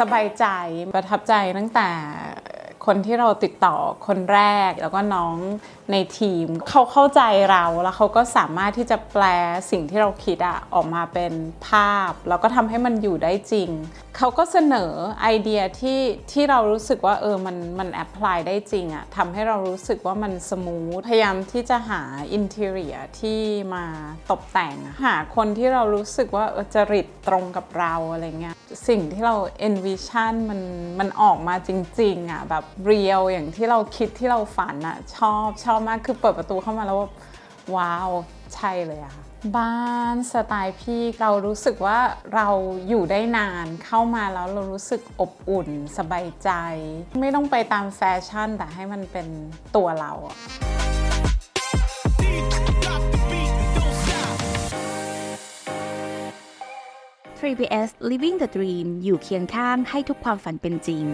สบายใจประทับใจตั้งแต่คนที่เราติดต่อคนแรกแล้วก็น้องในทีม เขาเข้าใจเราแล้วเขาก็สามารถที่จะแปลสิ่งที่เราคิดอะออกมาเป็นภาพ แล้วก็ทำให้มันอยู่ได้จริง เขาก็เสนอไอเดียที่ที่เรารู้สึกว่าเออมันมันแอพพลายได้จริงอะทำให้เรารู้สึกว่ามันสมูทพยายามที่จะหาอินเทเรียที่มาตกแต่ง หาคนที่เรารู้สึกว่าออจริตตรงกับเราอะไรเงี้ย สิ่งที่เรา envision มันมันออกมาจริงๆอะแบบเรียลอย่างที่เราคิดที่เราฝันอะชอบชอบมากคือเปิดประตูเข้ามาแล้วว้าวใช่เลยอะค่ะบ้านสไตล์พี่เรารู้สึกว่าเราอยู่ได้นานเข้ามาแล้วเรารู้สึกอบอุ่นสบายใจ ไม่ต้องไปตามแฟชั่นแต่ให้มันเป็นตัวเราอะ 3PS Living the Dream อยู่เคียงข้างให้ทุกความฝันเป็นจริง